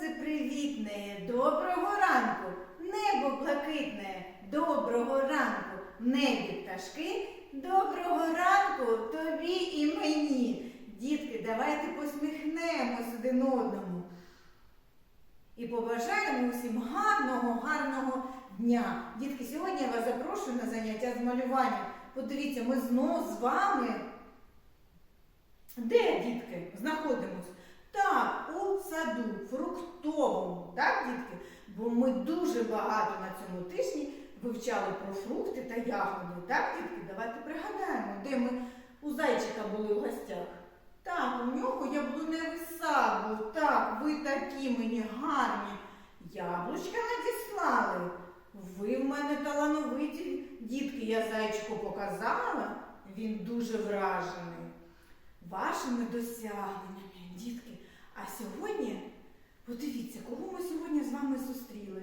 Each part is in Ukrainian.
Сонце привітне, доброго ранку, небо блакитне, доброго ранку, в небі пташки, доброго ранку тобі і мені. Дітки, давайте посміхнемось один одному. І побажаємо усім гарного, гарного дня. Дітки, сьогодні я вас запрошую на заняття з малювання. Подивіться, ми знову з вами. Де, дітки, знаходимось? Так, у саду, фруктовому, так, дітки? Бо дуже багато на цьому тижні вивчали про фрукти та ягоди. Так, дітки? Давайте пригадаємо, де ми у зайчика були в гостях. Так, у нього яблуневий сад був. Так, ви такі мені гарні. Яблучка надіслали. Ви в мене талановиті дітки, я зайчику показала. Він дуже вражений вашими досягненнями, дітки. А сьогодні, подивіться, кого ми сьогодні з вами зустріли.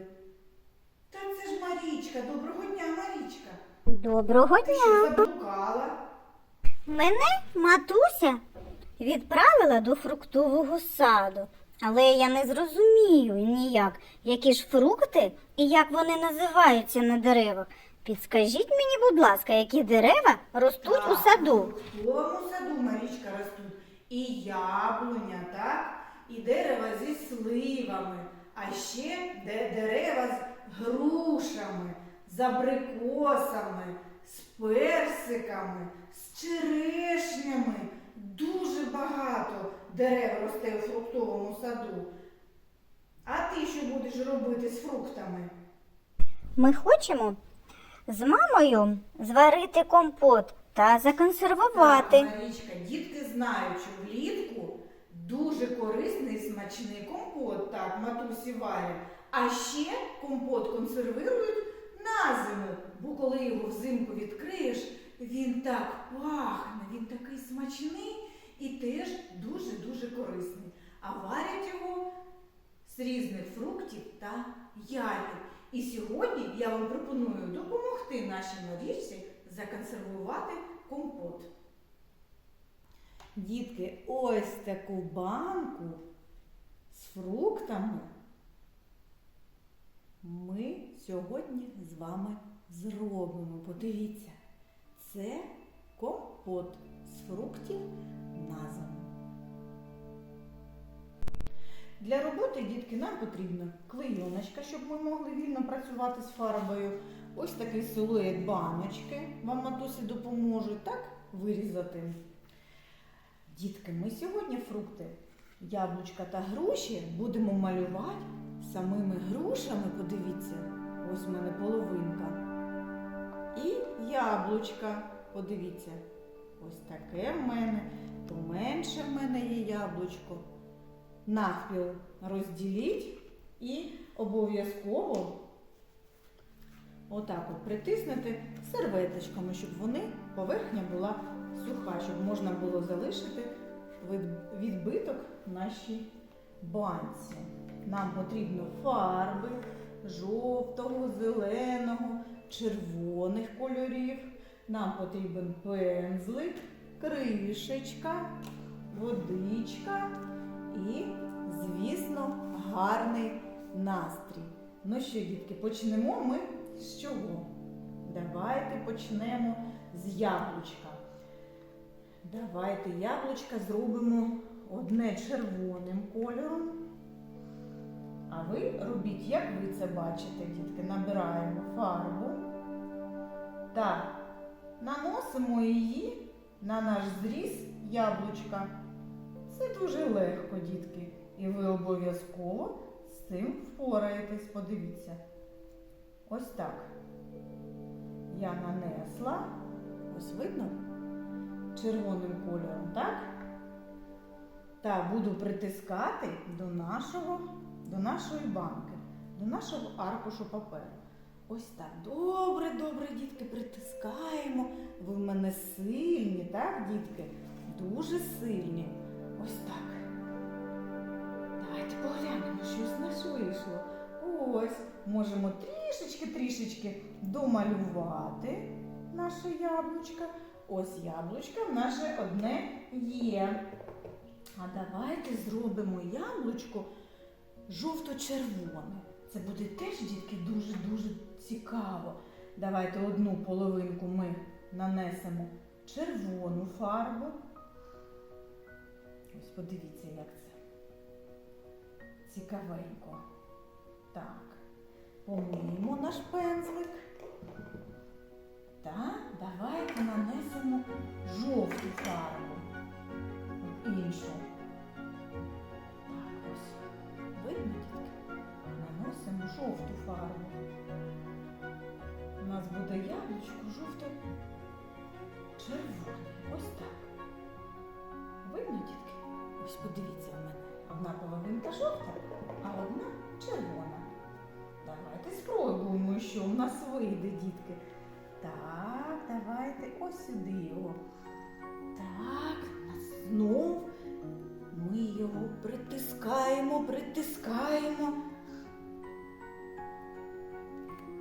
Та це ж Марічка. Доброго дня, Марічка. Доброго Ти що дня. заблукала? Мене матуся відправила до фруктового саду. Але я не зрозумію ніяк, які ж фрукти і як вони називаються на деревах. Підскажіть мені, будь ласка, які дерева ростуть у саду. У фруктовому саду, Марічка, ростуть і яблуня, так? І дерева зі сливами, а ще де- дерева з грушами, з абрикосами, з персиками, з черешнями. Дуже багато дерев росте у фруктовому саду. А ти що будеш робити з фруктами? Ми хочемо з мамою зварити компот та законсервувати. Так, Марічка, дітки знають, що влітку дуже корисний смачний компот, так, матусі варять. А ще компот консервирують на зиму, бо коли його взимку відкриєш, він так пахне, він такий смачний і теж дуже-дуже корисний. А варять його з різних фруктів та ягід. І сьогодні я вам пропоную допомогти нашій Марічці законсервувати компот. Дітки, ось таку банку з фруктами ми сьогодні з вами зробимо. Подивіться, це компот з фруктів на зиму. Для роботи, дітки, нам потрібна клейоночка, щоб ми могли вільно працювати з фарбою. Ось такий силует баночки. Вам матусі допоможуть так вирізати. Дітки, ми сьогодні фрукти, яблучка та груші будемо малювати самими грушами. Подивіться, ось в мене половинка. І яблучка. Подивіться, ось таке в мене, поменше в мене є яблучко навпіл розділіть і обов'язково отак от притиснути серветочками, щоб вони, поверхня була суха, щоб можна було залишити відбиток в нашій банці. Нам потрібно фарби жовтого, зеленого, червоних кольорів. Нам потрібен пензлик, кришечка, водичка і, звісно, гарний настрій. Ну що, дітки, почнемо ми з чого? Давайте почнемо з яблучка. Давайте яблучка зробимо одне червоним кольором. А ви робіть, як ви це бачите, дітки. Набираємо фарбу та наносимо її на наш зріз яблучка. Це дуже легко, дітки. І ви обов'язково з цим впораєтесь. Подивіться. Ось так. Я нанесла. Ось видно? Червоним кольором, так? Та буду притискати до нашого, до нашої банки, до нашого аркушу паперу. Ось так. Добре, добре, дітки, притискаємо. Ви в мене сильні, так, дітки? Дуже сильні. Ось так. Давайте поглянемо, що з нас вийшло. Ось, можемо трішечки-трішечки домалювати наше яблучко. Ось яблучко в наше одне є. А давайте зробимо яблучко жовто-червоне. Це буде теж, дітки, дуже-дуже цікаво. Давайте одну половинку ми нанесемо червону фарбу. Ось подивіться, як це. Цікавенько. Так. Помиємо наш пензлик. Так, давайте нанесемо жовту фарбу. Іншу. Так, ось. Видно, дітки? Наносимо жовту фарбу. У нас буде яблучко жовте червоне. Ось так. Видно, дітки? Ось подивіться в мене. Одна половинка жовта, а одна червона. Давайте спробуємо, що в нас вийде, дітки. Так, давайте ось сюди його. Так, знов ми його притискаємо, притискаємо.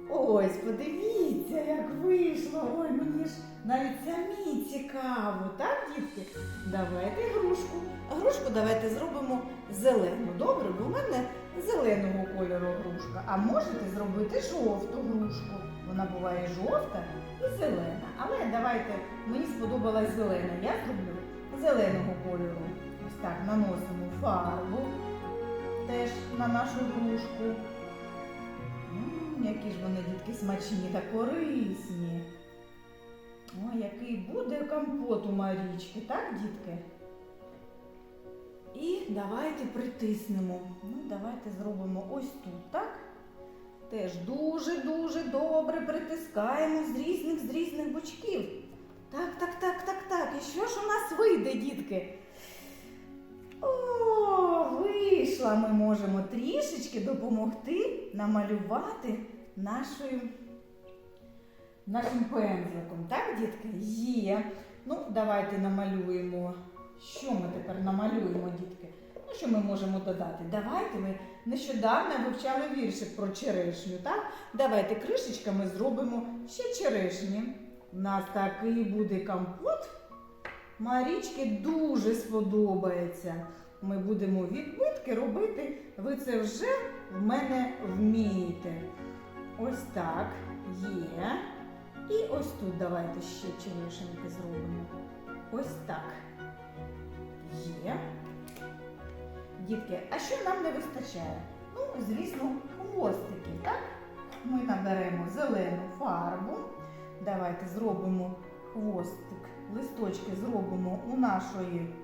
Ось, подивіться, як вийшло. Ой, мені ж навіть самі цікаво, так, дітки? Давайте грушку. Грушку давайте зробимо зелену. Добре, бо в мене зеленого кольору грушка. А можете зробити жовту грушку. Вона буває жовта і зелена. Але давайте, мені сподобалась зелена. Я зроблю зеленого кольору. Ось так наносимо фарбу теж на нашу грушку. Які ж вони, дітки, смачні та корисні. Ой, який буде компот у Марічки, так, дітки? І давайте притиснемо. Ну, давайте зробимо ось тут, так? Теж дуже-дуже добре притискаємо з різних з різних бочків. Так, так, так, так, так. І що ж у нас вийде, дітки? О, вийшла. Ми можемо трішечки допомогти намалювати нашою, нашим пензликом. Так, дітки? Є. Ну, давайте намалюємо. Що ми тепер намалюємо, дітки? Ну, що ми можемо додати? Давайте ми нещодавно вивчали віршик про черешню, так? Давайте кришечками зробимо ще черешні. У нас такий буде компот. Марічки дуже сподобається. Ми будемо відбитки робити. Ви це вже в мене вмієте. Ось так є. І ось тут давайте ще черешеньки зробимо. Ось так. Є. Дітки, а що нам не вистачає? Ну, звісно, хвостики, так? Ми наберемо зелену фарбу. Давайте зробимо хвостик, листочки зробимо у нашої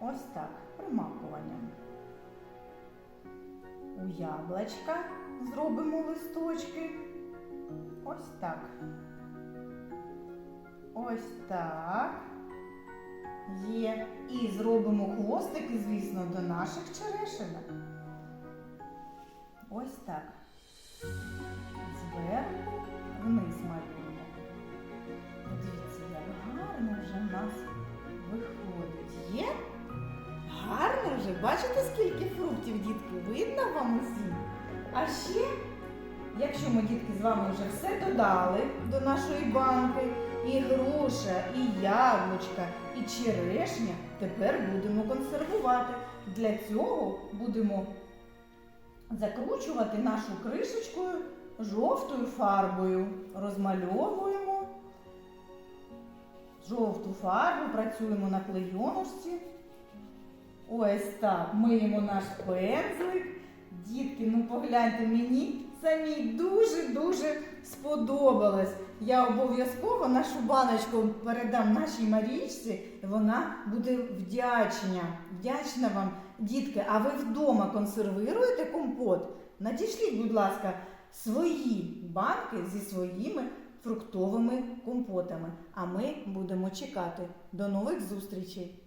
ось так, примакуванням. У яблучка зробимо листочки. Ось так. Ось так. Є. І зробимо хвостики, звісно, до наших черешинок. Ось так. Зверху вниз малюємо. Подивіться, як гарно вже в нас виходить. Є? Гарно вже. Бачите, скільки фруктів, дітки? Видно вам усім? А ще, якщо ми, дітки, з вами вже все додали до нашої банки, і груша, і яблучка, і черешня, тепер будемо консервувати. Для цього будемо закручувати нашу кришечкою жовтою фарбою. Розмальовуємо жовту фарбу, працюємо на клейоночці. Ось так, миємо наш пензлик. Дітки, ну погляньте мені, самій дуже-дуже сподобалось. Я обов'язково нашу баночку передам нашій Марічці, і вона буде вдячна. Вдячна вам, дітки. А ви вдома консервуєте компот? Надішліть, будь ласка, свої банки зі своїми фруктовими компотами. А ми будемо чекати. До нових зустрічей!